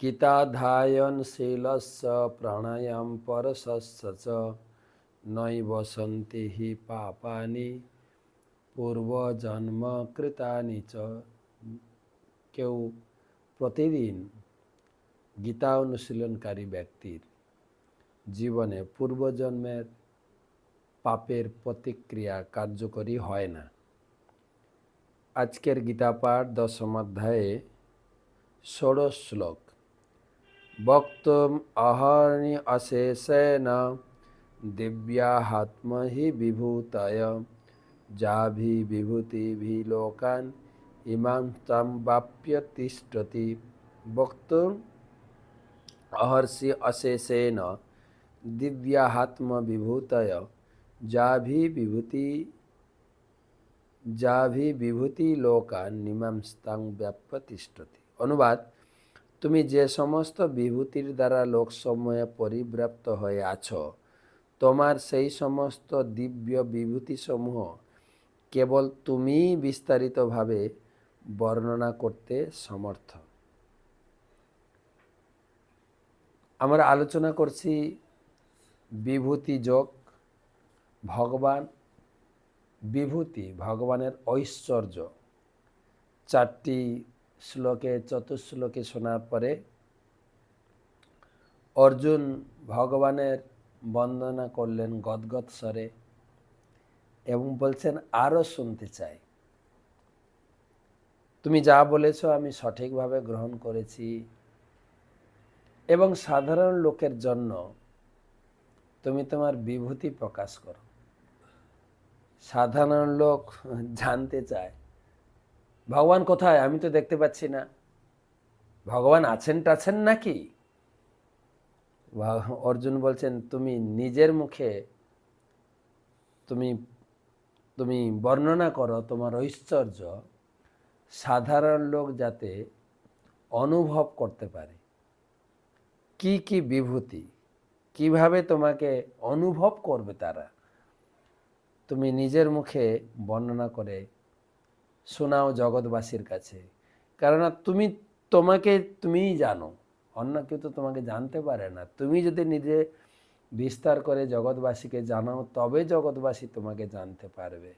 গীতাধায়নশীলস্য প্রাণায়াম পরশস্য চ নৈব সন্তি হি পাপানি পূর্বজন্ম কৃতানি চ কেউ প্রতিদিন গীতা অনুশীলনকারী ব্যক্তির জীবনে পূর্বজন্মের পাপের প্রতিক্রিয়া কার্যকরী হয় না আজকের গীতা পাঠ দশম অধ্যায়ে ষোড়শ শ্লোক वक्त अहर्णि अशेषेन दिव्यात्म ही विभूतय। जा भी विभूति भी लोकान इमाम तम वाप्य तिष्ठति। वक्त अहर्षि अशेषेन दिव्यात्म विभूत जा भी विभूति जा भी विभूति लोकान व्याप्य तिष्ठति। अनुवाद। তুমি যে সমস্ত বিভূতির দ্বারা লোকসমূহে পরিব্যাপ্ত হয়ে আছো, তোমার সেই সমস্ত দিব্য বিভূতিসমূহ কেবল তুমিই বিস্তারিতভাবে বর্ণনা করতে সমর্থ। আমরা আলোচনা করছি বিভূতি যোগ, ভগবান, বিভূতি, ভগবানের ঐশ্বর্য। চারটি শ্লোকে চতুশ্লোকে শোনার পরে অর্জুন ভগবানের বন্দনা করলেন গদগদ স্বরে এবং বলছেন, আরও শুনতে চাই। তুমি যা বলেছ আমি সঠিকভাবে গ্রহণ করেছি এবং সাধারণ লোকের জন্য তুমি তোমার বিভূতি প্রকাশ করো। সাধারণ লোক জানতে চায় ভগবান কোথায়? আমি তো দেখতে পাচ্ছি না। ভগবান আছেন টাছেন নাকি? অর্জুন বলছেন, তুমি নিজের মুখে, তুমি তুমি বর্ণনা করো তোমার ঐশ্বর্য। সাধারণ লোক যাতে অনুভব করতে পারে। কি কি বিভূতি? কীভাবে তোমাকে অনুভব করবে তারা? তুমি নিজের মুখে বর্ণনা করে শোনাও জগৎবাসীর কাছে। কেননা তুমি তোমাকে তুমিই জানো। অন্য কেউ তো তোমাকে জানতে পারে না। তুমি যদি নিজে বিস্তার করে জগৎবাসীকে জানাও, তবে জগৎবাসী তোমাকে জানতে পারবে।